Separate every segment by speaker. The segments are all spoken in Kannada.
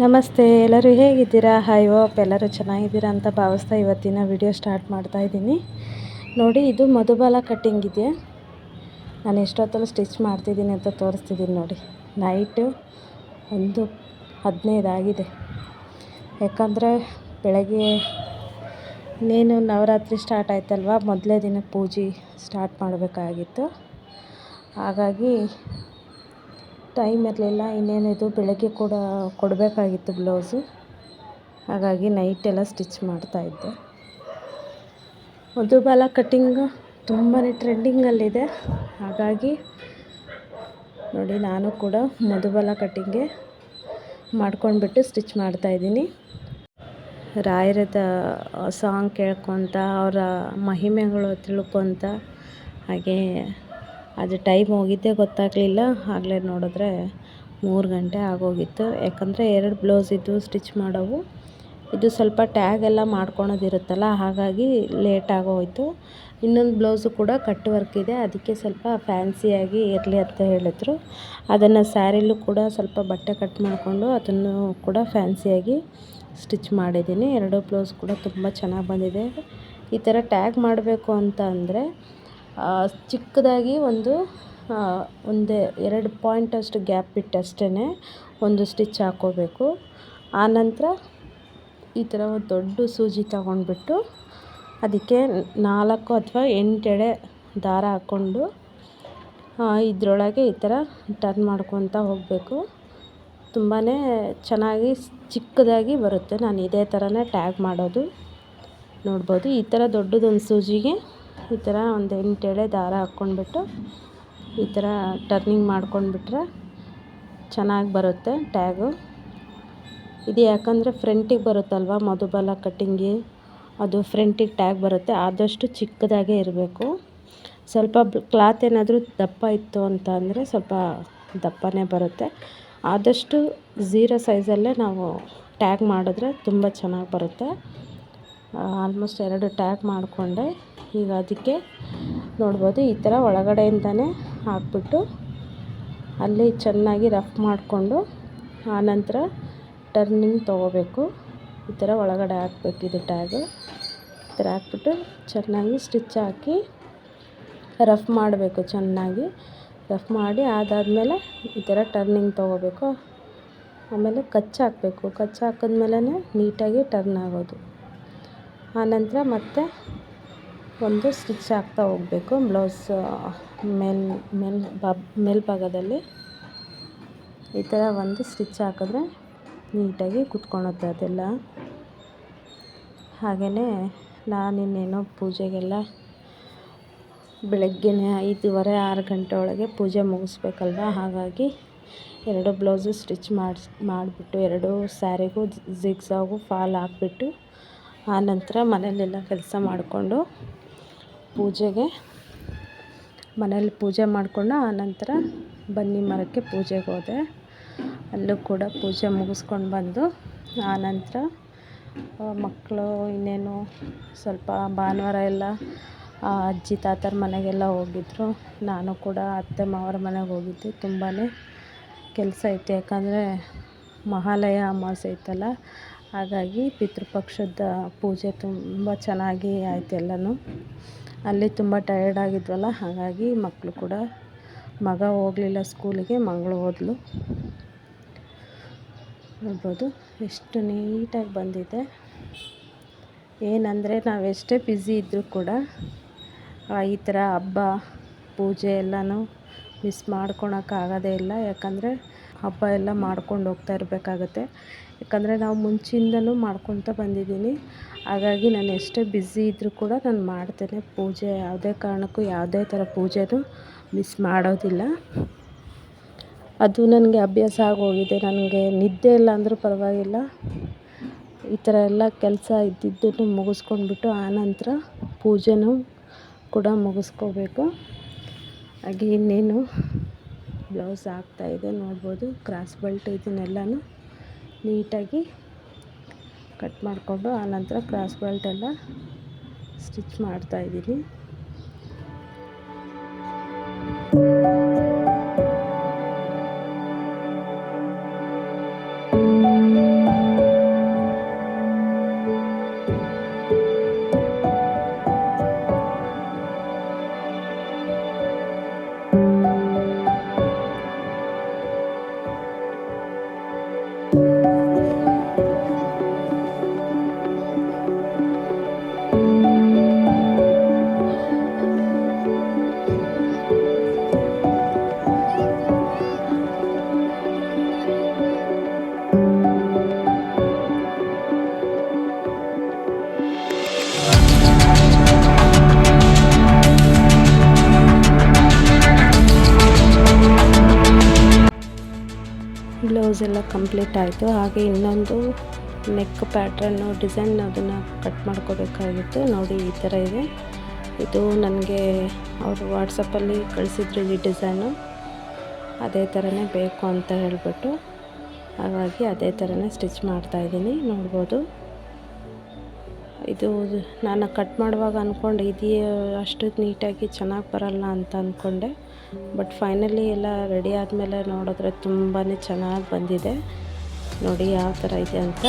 Speaker 1: ನಮಸ್ತೆ, ಎಲ್ಲರೂ ಹೇಗಿದ್ದೀರಾ? ಹಾಯ್ ಓಪ್ ಎಲ್ಲರೂ ಚೆನ್ನಾಗಿದ್ದೀರಾ ಅಂತ ಭಾವಿಸ್ತಾ ಇವತ್ತಿನ ವಿಡಿಯೋ ಸ್ಟಾರ್ಟ್ ಮಾಡ್ತಾ ಇದ್ದೀನಿ. ನೋಡಿ, ಇದು ಮಧುಬಾಲ ಕಟ್ಟಿಂಗ್ ಇದೆ. ನಾನು ಎಷ್ಟೊತ್ತಲ್ಲೂ ಸ್ಟಿಚ್ ಮಾಡ್ತಿದ್ದೀನಿ ಅಂತ ತೋರಿಸ್ತಿದ್ದೀನಿ ನೋಡಿ. ನೈಟು ಒಂದು ಹದಿನೈದಾಗಿದೆ. ಯಾಕಂದರೆ ಬೆಳಗ್ಗೆ ಇನ್ನೇನು ನವರಾತ್ರಿ ಸ್ಟಾರ್ಟ್ ಆಯ್ತಲ್ವ? ಮೊದಲೇ ದಿನ ಪೂಜೆ ಸ್ಟಾರ್ಟ್ ಮಾಡಬೇಕಾಗಿತ್ತು. ಹಾಗಾಗಿ ಟೈಮ್ ಇರಲಿಲ್ಲ ಇನ್ನೇನಿದು ಬೆಳಗ್ಗೆ ಕೂಡ ಕೊಡಬೇಕಾಗಿತ್ತು ಬ್ಲೌಸು. ಹಾಗಾಗಿ ನೈಟೆಲ್ಲ ಸ್ಟಿಚ್ ಮಾಡ್ತಾಯಿದ್ದೆ ಮಧುಬಾಲ ಕಟ್ಟಿಂಗ್ ತುಂಬಾ ಟ್ರೆಂಡಿಂಗಲ್ಲಿದೆ ಹಾಗಾಗಿ ನೋಡಿ ನಾನು ಕೂಡ ಮಧುಬಾಲ ಕಟ್ಟಿಂಗೆ ಮಾಡ್ಕೊಂಡ್ಬಿಟ್ಟು ಸ್ಟಿಚ್ ಮಾಡ್ತಾಯಿದ್ದೀನಿ ರಾಯರದ ಸಾಂಗ್ ಕೇಳ್ಕೊತ, ಅವರ ಮಹಿಮೆಗಳು ತಿಳ್ಕೊತ, ಹಾಗೆ ಅದು ಟೈಮ್ ಹೋಗಿದ್ದೇ ಗೊತ್ತಾಗಲಿಲ್ಲ. ಆಗಲೇ ನೋಡಿದ್ರೆ ಮೂರು ಗಂಟೆ ಆಗೋಗಿತ್ತು. ಯಾಕಂದರೆ ಎರಡು ಬ್ಲೌಸ್ ಇದ್ದು ಸ್ಟಿಚ್ ಮಾಡೋವು. ಇದು ಸ್ವಲ್ಪ ಟ್ಯಾಗ್ ಎಲ್ಲ ಮಾಡ್ಕೊಳೋದಿರುತ್ತಲ್ಲ, ಹಾಗಾಗಿ ಲೇಟ್ ಆಗೋಯಿತು. ಇನ್ನೊಂದು ಬ್ಲೌಸು ಕೂಡ ಕಟ್ ವರ್ಕ್ ಇದೆ. ಅದಕ್ಕೆ ಸ್ವಲ್ಪ ಫ್ಯಾನ್ಸಿಯಾಗಿ ಇರಲಿ ಅಂತ ಹೇಳಿದ್ರು. ಅದನ್ನು ಸ್ಯಾರಿಲೂ ಕೂಡ ಸ್ವಲ್ಪ ಬಟ್ಟೆ ಕಟ್ ಮಾಡಿಕೊಂಡು ಅದನ್ನು ಕೂಡ ಫ್ಯಾನ್ಸಿಯಾಗಿ ಸ್ಟಿಚ್ ಮಾಡಿದ್ದೀನಿ. ಎರಡು ಬ್ಲೌಸ್ ಕೂಡ ತುಂಬ ಚೆನ್ನಾಗಿ ಬಂದಿದೆ. ಈ ಥರ ಟ್ಯಾಗ್ ಮಾಡಬೇಕು ಅಂತ ಅಂದರೆ ಚಿಕ್ಕದಾಗಿ ಒಂದು ಒಂದು, ಎರಡು ಪಾಯಿಂಟಷ್ಟು ಗ್ಯಾಪ್ ಬಿಟ್ಟಷ್ಟೇ ಒಂದು ಸ್ಟಿಚ್ ಹಾಕ್ಕೋಬೇಕು. ಆನಂತರ ಈ ಥರ ಒಂದು ದೊಡ್ಡ ಸೂಜಿ ತಗೊಂಡ್ಬಿಟ್ಟು ಅದಕ್ಕೆ ನಾಲ್ಕು ಅಥವಾ ಎಂಟೆಡೆ ದಾರ ಹಾಕ್ಕೊಂಡು ಇದರೊಳಗೆ ಈ ಥರ ಟರ್ನ್ ಮಾಡ್ಕೊತ ಹೋಗಬೇಕು. ತುಂಬಾ ಚೆನ್ನಾಗಿ ಚಿಕ್ಕದಾಗಿ ಬರುತ್ತೆ. ನಾನು ಇದೇ ಥರನೇ ಟ್ಯಾಗ್ ಮಾಡೋದು ನೋಡ್ಬೋದು. ಈ ಥರ ದೊಡ್ಡದೊಂದು ಸೂಜಿಗೆ ಈ ಥರ ಒಂದು ಎಂಟು ಎಳೆ ದಾರ ಹಾಕ್ಕೊಂಡ್ಬಿಟ್ಟು ಈ ಥರ ಟರ್ನಿಂಗ್ ಮಾಡ್ಕೊಂಡ್ಬಿಟ್ರೆ ಚೆನ್ನಾಗಿ ಬರುತ್ತೆ ಟ್ಯಾಗು. ಇದು ಯಾಕಂದರೆ ಫ್ರಂಟಿಗೆ ಬರುತ್ತಲ್ವ ಮಧುಬಾಲ ಕಟ್ಟಿಂಗಿ? ಅದು ಫ್ರಂಟಿಗೆ ಟ್ಯಾಗ್ ಬರುತ್ತೆ, ಆದಷ್ಟು ಚಿಕ್ಕದಾಗೇ ಇರಬೇಕು. ಸ್ವಲ್ಪ ಕ್ಲಾತ್ ಏನಾದರೂ ದಪ್ಪ ಇತ್ತು ಅಂತ ಅಂದರೆ ಸ್ವಲ್ಪ ದಪ್ಪನೇ ಬರುತ್ತೆ. ಆದಷ್ಟು ಝೀರೋ ಸೈಜಲ್ಲೇ ನಾವು ಟ್ಯಾಗ್ ಮಾಡಿದ್ರೆ ತುಂಬ ಚೆನ್ನಾಗಿ ಬರುತ್ತೆ. ಆಲ್ಮೋಸ್ಟ್ ಎರಡು ಟ್ಯಾಗ್ ಮಾಡಿಕೊಂಡೆ. ಈಗ ಅದಕ್ಕೆ ನೋಡ್ಬೋದು ಈ ಥರ ಒಳಗಡೆಯಿಂದನೇ ಹಾಕ್ಬಿಟ್ಟು ಅಲ್ಲಿ ಚೆನ್ನಾಗಿ ರಫ್ ಮಾಡಿಕೊಂಡು ಆನಂತರ ಟರ್ನಿಂಗ್ ತೊಗೋಬೇಕು. ಈ ಥರ ಒಳಗಡೆ ಹಾಕ್ಬೇಕು ಇದು ಟ್ಯಾಗು. ಈ ಥರ ಹಾಕ್ಬಿಟ್ಟು ಚೆನ್ನಾಗಿ ಸ್ಟಿಚ್ ಹಾಕಿ ರಫ್ ಮಾಡಬೇಕು ಚೆನ್ನಾಗಿ. ರಫ್ ಮಾಡಿ ಅದಾದಮೇಲೆ ಈ ಥರ ಟರ್ನಿಂಗ್ ತೊಗೋಬೇಕು. ಆಮೇಲೆ ಕಚ್ಚ ಹಾಕಬೇಕು. ಕಚ್ಚ ಹಾಕಿದ್ಮೇಲೆ ನೀಟಾಗಿ ಟರ್ನ್ ಆಗೋದು. ಆನಂತರ ಮತ್ತೆ ಒಂದು ಸ್ಟಿಚ್ ಹಾಕ್ತಾ ಹೋಗಬೇಕು ಬ್ಲೌಸ್ ಮೇಲ್ ಮೇಲ್ ಬಾಬ್ ಮೇಲ್ಭಾಗದಲ್ಲಿ. ಈ ಥರ ಒಂದು ಸ್ಟಿಚ್ ಹಾಕಿದ್ರೆ ನೀಟಾಗಿ ಕುತ್ಕೊಳುತ್ತೆ ಅದೆಲ್ಲ. ಹಾಗೆಯೇ ನಾನಿನ್ನೇನು ಪೂಜೆಗೆಲ್ಲ ಬೆಳಗ್ಗೆನೇ ಐದುವರೆ, ಆರು ಗಂಟೆ ಒಳಗೆ ಪೂಜೆ ಮುಗಿಸ್ಬೇಕಲ್ವ? ಹಾಗಾಗಿ ಎರಡು ಬ್ಲೌಸು ಸ್ಟಿಚ್ ಮಾಡಿಸ್, ಮಾಡಿಬಿಟ್ಟು ಎರಡು ಸ್ಯಾರಿಗೂ ಜಿಗ್ಸಾಗು ಫಾಲ್ ಹಾಕ್ಬಿಟ್ಟು ಆನಂತರ ಮನೆಯಲ್ಲೆಲ್ಲ ಕೆಲಸ ಮಾಡಿಕೊಂಡು ಪೂಜೆಗೆ ಮನೇಲಿ ಪೂಜೆ ಮಾಡಿಕೊಂಡು ಆನಂತರ ಬನ್ನಿ ಮರಕ್ಕೆ ಪೂಜೆಗೆ ಹೋದೆ. ಅಲ್ಲೂ ಕೂಡ ಪೂಜೆ ಮುಗಿಸ್ಕೊಂಡು ಬಂದು ಆನಂತರ ಮಕ್ಕಳು ಇನ್ನೇನು ಸ್ವಲ್ಪ ಭಾನುವಾರ ಎಲ್ಲ ಅಜ್ಜಿ ತಾತರ ಮನೆಗೆಲ್ಲ ಹೋಗಿದ್ರು. ನಾನು ಕೂಡ ಅತ್ತೆ ಮಾವರ ಮನೆಗೆ ಹೋಗಿದ್ದೆ. ತುಂಬಾ ಕೆಲಸ ಇತ್ತು. ಯಾಕಂದರೆ ಮಹಾಲಯ ಅಮಾವಾಸ್ಯೆ ಇತ್ತಲ್ಲ, ಹಾಗಾಗಿ ಪಿತೃಪಕ್ಷದ ಪೂಜೆ ತುಂಬ ಚೆನ್ನಾಗಿ ಆಯ್ತು ಎಲ್ಲನೂ. ಅಲ್ಲಿ ತುಂಬ ಟಯರ್ಡ್ ಆಗಿದ್ವಲ್ಲ, ಹಾಗಾಗಿ ಮಕ್ಕಳು ಕೂಡ ಮಗ ಹೋಗಲಿಲ್ಲ ಸ್ಕೂಲಿಗೆ, ಮಗಳು ಹೋದ್ಲು. ನೋಡ್ಬೋದು, ಎಷ್ಟು ನೀಟಾಗಿ ಬಂದಿದೆ. ಏನಂದರೆ ನಾವು ಎಷ್ಟೇ ಬ್ಯುಸಿ ಇದ್ದರೂ ಕೂಡ ಈ ಥರ ಹಬ್ಬ, ಪೂಜೆ ಎಲ್ಲನೂ ಮಿಸ್ ಮಾಡ್ಕೊಳಕ್ಕಾಗೋದೇ ಇಲ್ಲ. ಯಾಕಂದರೆ ಹಬ್ಬ ಎಲ್ಲ ಮಾಡ್ಕೊಂಡು ಹೋಗ್ತಾ ಇರಬೇಕಾಗತ್ತೆ. ಯಾಕಂದರೆ ನಾವು ಮುಂಚಿಂದಲೂ ಮಾಡ್ಕೊತ ಬಂದಿದ್ದೀನಿ. ಹಾಗಾಗಿ ನಾನು ಎಷ್ಟೇ ಬ್ಯುಸಿ ಇದ್ದರೂ ಕೂಡ ನಾನು ಮಾಡ್ತೇನೆ. ಪೂಜೆ ಯಾವುದೇ ಕಾರಣಕ್ಕೂ ಯಾವುದೇ ಥರ ಪೂಜೆನೂ ಮಿಸ್ ಮಾಡೋದಿಲ್ಲ. ಅದು ನನಗೆ ಅಭ್ಯಾಸ ಆಗೋಗಿದೆ. ನನಗೆ ನಿದ್ದೆ ಇಲ್ಲ ಅಂದರೂ ಪರವಾಗಿಲ್ಲ. ಈ ಥರ ಎಲ್ಲ ಕೆಲಸ ಇದ್ದಿದ್ದನ್ನು ಮುಗಿಸ್ಕೊಂಡ್ಬಿಟ್ಟು ಆನಂತರ ಪೂಜೆನೂ ಕೂಡ ಮುಗಿಸ್ಕೋಬೇಕು. ಹಾಗೆ ಇನ್ನೇನು? ಬ್ಲೌಸ್ ಆಗ್ತಾ ಇದೆ, ನೋಡ್ಬೋದು, ಕ್ರಾಸ್ ಬೆಲ್ಟ್ ಇದನ್ನೆಲ್ಲನೂ ನೀಟಾಗಿ ಕಟ್ ಮಾಡಿಕೊಂಡು ಆನಂತರ ಕ್ರಾಸ್ ಬೆಲ್ಟೆಲ್ಲ ಸ್ಟಿಚ್ ಮಾಡ್ತಾಯಿದ್ದೀನಿ ಕಂಪ್ಲೀಟ್ ಆಯಿತು. ಹಾಗೆ ಇನ್ನೊಂದು ನೆಕ್ ಪ್ಯಾಟ್ರನ್ನು ಡಿಸೈನ್ ಅದನ್ನು ಕಟ್ ಮಾಡ್ಕೋಬೇಕಾಗಿತ್ತು. ನೋಡಿ ಈ ಥರ ಇದೆ. ಇದು ನನಗೆ ಅವರು ವಾಟ್ಸಪ್ಪಲ್ಲಿ ಕಳಿಸಿದ್ರು ಈ ಡಿಸೈನು ಅದೇ ಥರನೇ ಬೇಕು ಅಂತ ಹೇಳಿಬಿಟ್ಟು ಹಾಗಾಗಿ ಅದೇ ಥರನೇ ಸ್ಟಿಚ್ ಮಾಡ್ತಾಯಿದ್ದೀನಿ ನೋಡ್ಬೋದು. ಇದು ನಾನು ಕಟ್ ಮಾಡುವಾಗ ಅಂದ್ಕೊಂಡೆ ಇದೆಯೇ ಅಷ್ಟು ನೀಟಾಗಿ ಚೆನ್ನಾಗಿ ಬರಲ್ಲ ಅಂತ ಅಂದ್ಕೊಂಡೆ ಬಟ್ ಫೈನಲಿ ಎಲ್ಲ ರೆಡಿ ಆದಮೇಲೆ ನೋಡಿದ್ರೆ ತುಂಬಾ ಚೆನ್ನಾಗಿ ಬಂದಿದೆ. ನೋಡಿ ಯಾವ ಥರ ಇದೆ ಅಂತ.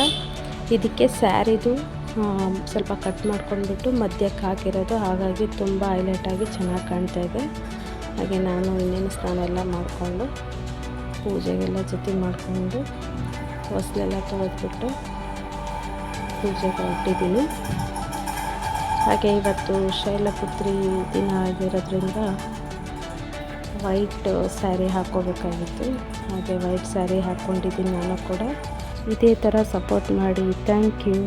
Speaker 1: ಇದಕ್ಕೆ ಸ್ಯಾರಿದು ಸ್ವಲ್ಪ ಕಟ್ ಮಾಡ್ಕೊಂಡ್ಬಿಟ್ಟು ಮಧ್ಯಕ್ಕೆ ಹಾಕಿರೋದು. ಹಾಗಾಗಿ ತುಂಬ ಹೈಲೈಟಾಗಿ ಚೆನ್ನಾಗಿ ಕಾಣ್ತಾ ಇದೆ. ಹಾಗೆ ನಾನು ಇನ್ನೇನು ಸ್ನಾನ ಎಲ್ಲ ಮಾಡಿಕೊಂಡು ಪೂಜೆಗೆಲ್ಲ ಜೊತೆ ಮಾಡಿಕೊಂಡು ಹೊಸಲೆಲ್ಲ ತೊಗೊಂಡ್ಬಿಟ್ಟು ಪೂಜೆಗೆ ಹೊರಟಿದ್ದೀನಿ. ಹಾಗೆ ಇವತ್ತು ಶೈಲಪುತ್ರಿ ದಿನ ಆಗಿರೋದ್ರಿಂದ ವೈಟ್ ಸ್ಯಾರಿ ಹಾಕೋಬೇಕಾಗಿತ್ತು ಹಾಗೆ ವೈಟ್ ಸ್ಯಾರಿ ಹಾಕ್ಕೊಂಡಿದ್ದೀನಿ ನಾನು ಕೂಡ. ಇದೇ ಥರ ಸಪೋರ್ಟ್ ಮಾಡಿ. Thank you